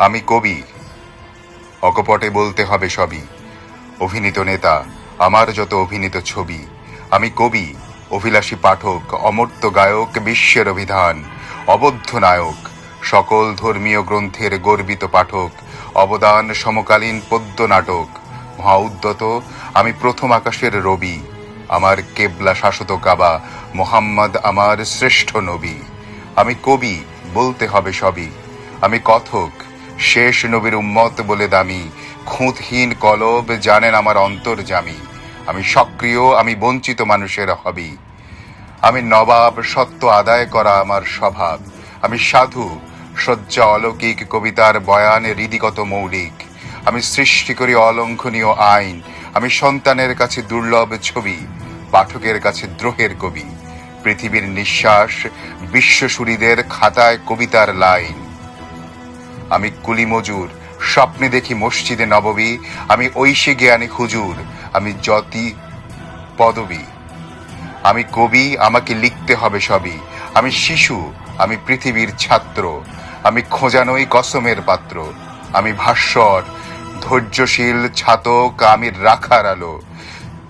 আমি কবি। অকপটে বলতে হবে সবই। অভিনীত নেতা, আমার যত অভিনীত ছবি, আমি কবি, অভিলাষী পাঠক, অমর্ত্য গায়ক, বিশ্বের অভিধান, অবদ্ধ নায়ক, সকল ধর্মীয় গ্রন্থের গর্বিত পাঠক, অবদান সমকালীন পদ্য নাটক। মহা উদ্যত, আমি প্রথম আকাশের রবি, আমার কেবলা শাশ্বত কাবা, মোহাম্মদ আমার শ্রেষ্ঠ নবী। আমি কবি, বলতে হবে সবই। আমি কথক শেষ নবীর উম্মত বলে দামি। খুঁতহীন কলব জানেন আমার অন্তর্জামী। আমি সক্রিয়, আমি বঞ্চিত মানুষের হবি। আমি নবাব, সত্য আদায় করা আমার স্বভাব। আমি সাধু শয্যা অলৌকিক কবিতার বয়ানে হৃদিগত মৌলিক। আমি সৃষ্টি করি অলঙ্ঘনীয় আইন। আমি সন্তানের কাছে দুর্লভ ছবি, পাঠকের কাছে দ্রোহের কবি। পৃথিবীর নিঃশ্বাস বিশ্বসুরীদের খাতায় কবিতার লাইন। আমি কুলি মজুর স্বপ্নে দেখি মসজিদে নববী, আমি ঐশী জ্ঞানী হুজুর, আমি যতি পদবী। আমি কবি, আমাকে লিখতে হবে সবই। আমি শিশু, আমি পৃথিবীর ছাত্র। আমি খোঁজানোই কসমের পাত্র। আমি ভাস্বর, ধৈর্যশীল, ছাতক, আমি রাখার আলো।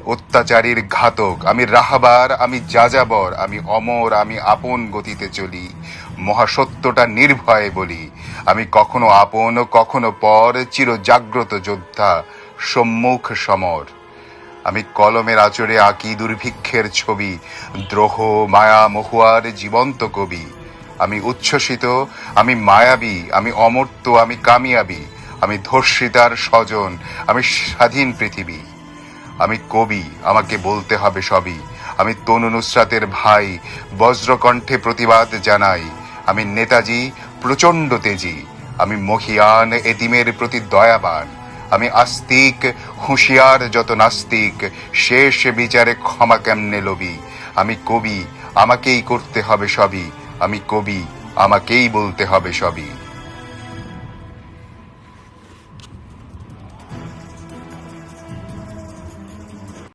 অত্যাচারীর ঘাতক। আমি রাহাবার, আমি যাযাবর, আমি অমর, আমি আপন গতিতে চলি। মহাসত্যটা নির্ভয়ে বলি। আমি কখনো আপন, কখনো পর চির জাগ্রত যোদ্ধা, সম্মুখ সমর। আমি কলমের আচরে আঁকি দুর্ভিক্ষের ছবি, দ্রোহ, মায়া মহুয়ার জীবন্ত কবি। আমি উচ্ছ্বসিত, আমি মায়াবী, আমি অমর্ত্য, আমি কামিয়াবি। আমি ধর্ষিতার স্বজন, আমি স্বাধীন পৃথিবী। আমি কবি, আমাকে বলতে হবে সবই। আমি তনু নুসরাতের ভাই, বজ্রকণ্ঠে প্রতিবাদ জানাই। আমি নেতাজি, প্রচণ্ড তেজি। আমি মহিয়ান এতিমের প্রতি দয়াবান। আমি আস্তিক, হুঁশিয়ার যত নাস্তিক, শেষ বিচারে ক্ষমা কেমনে লবি আমি কবি, আমাকেই করতে হবে সবই। আমি কবি, আমাকেই বলতে হবে সবই।